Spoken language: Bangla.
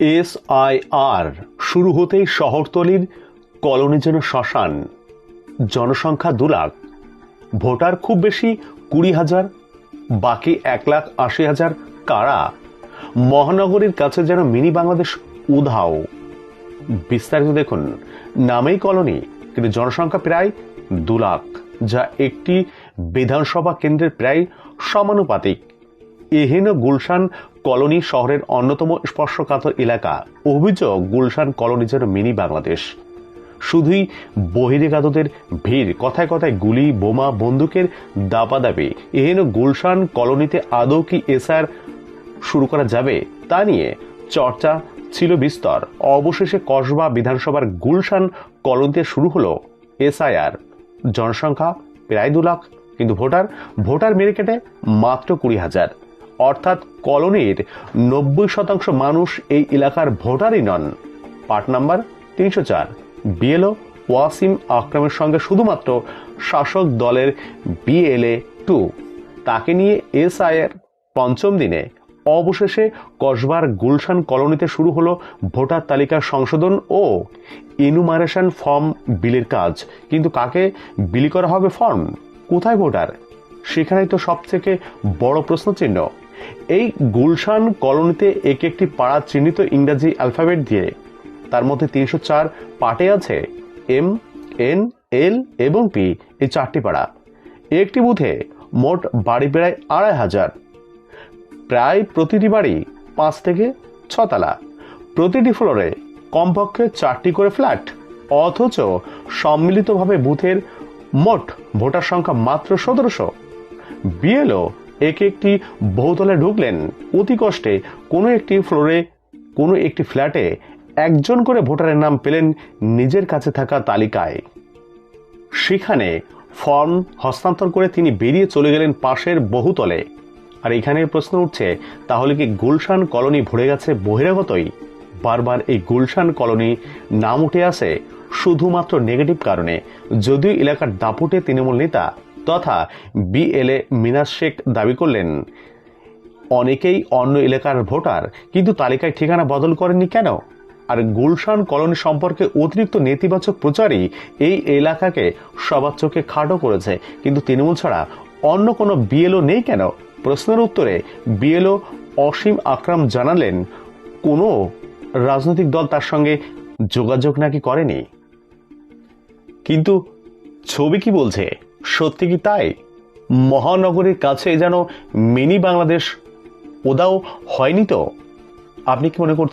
এস আই আর শুরু হতেই শহরতলির কলোনি যেন শ্মশান, জনসংখ্যা দু লাখ, ভোটার খুব বেশি কুড়ি হাজার, বাকি এক লাখ আশি হাজার কারা? মহানগরীর কাছে যেন মিনি বাংলাদেশ উধাও। বিস্তারিত দেখুন, নামেই কলোনি, কিন্তু জনসংখ্যা প্রায় দু লাখ, যা একটি বিধানসভা কেন্দ্রের প্রায় সমানুপাতিক। এহেন গুলশান কলোনি শহরের অন্যতম স্পর্শকাতর এলাকা। অভিযোগ, গুলশান কলোনি যেন মিনি বাংলাদেশ। শুধুই বহিরেগাতদের ভিড়, কথায় কথায় গুলি, বোমা, বন্দুকের দাপাদাপি। এহেন গুলশান কলোনিতে আদৌ কি এসআর শুরু করা যাবে, তা নিয়ে চর্চা ছিল বিস্তর। অবশেষে কসবা বিধানসভার গুলশান কলোনিতে শুরু হলো এসআইআর। জনসংখ্যা প্রায় দু লাখ, কিন্তু ভোটার ভোটার মেরে কেটে মাত্র কুড়ি হাজার। অর্থাৎ কলোনির নব্বই শতাংশ মানুষ এই এলাকার ভোটারই নন। পার্ট নাম্বার তিনশো চার। বিএলও ওয়াসিম আকরামের সঙ্গে শুধুমাত্র শাসক দলের বিএলএ টু। তাকে নিয়ে এসআইয়ের পঞ্চম দিনে অবশেষে কসবার গুলশান কলোনিতে শুরু হলো ভোটার তালিকার সংশোধন ও ইনুমারেশন ফর্ম বিলের কাজ। কিন্তু কাকে বিলি করা হবে ফর্ম? কোথায় ভোটার? সেখানেই তো সব থেকে বড় প্রশ্নচিহ্ন। এই গুলশান কলোনিতে এক একটি পাড়া চিহ্নিত ইংরাজি অ্যালফাবেট দিয়ে তার মধ্যে তিনশো চার পাটে আছে এম, এন, এল এবং পি, এই চারটি পাড়া। একটি বুথে মোট বাড়ি প্রায় আড়াই হাজার। প্রায় প্রতিটি বাড়ি পাঁচ থেকে ছতলা প্রতিটি ফ্লোরে কমপক্ষে চারটি করে ফ্ল্যাট, অথচ সম্মিলিতভাবে বুথের মোট ভোটার সংখ্যা মাত্র সতেরোশো। বিএলও এক একটি বহুতলে ঢুকলেন। অতি কষ্টে কোনো একটি ফ্লোরে, কোনো একটি ফ্ল্যাটে একজন করে ভোটারের নাম পেলেন নিজের কাছে থাকা তালিকায়। সেখানে ফর্ম হস্তান্তর করে তিনি বেরিয়ে চলে গেলেন পাশের বহুতলে। আর এখানে প্রশ্ন উঠছে, তাহলে কি গুলশান কলোনি ভরে গেছে বহিরাগতই? বারবার এই গুলশান কলোনি নাম উঠে আসে শুধুমাত্র নেগেটিভ কারণে। যদিও এলাকার দাপুটে তৃণমূল নেতা তথা বিএলএ মিনাজ শেখ দাবি করলেন, অনেকেই অন্য এলাকার ভোটার, কিন্তু তালিকায় ঠিকানা বদল করেননি কেন? আর গুলশান কলোনি সম্পর্কে অতিরিক্ত নেতিবাচক প্রচারই এই এলাকাকে সবার চোখে খাটো করেছে। কিন্তু তৃণমূল ছাড়া অন্য কোনো বিএলও নেই কেন? প্রশ্নের উত্তরে বিএলও অসীম আকরাম জানালেন, কোনো রাজনৈতিক দল তার সঙ্গে যোগাযোগ নাকি করেনি? কিন্তু ছবি কি বলছে? সত্যি কি তাই? মহানগরীর কাছে যেন মিনি বাংলাদেশ ওদাও হয়নি তো? আপনি কি মনে করছেন?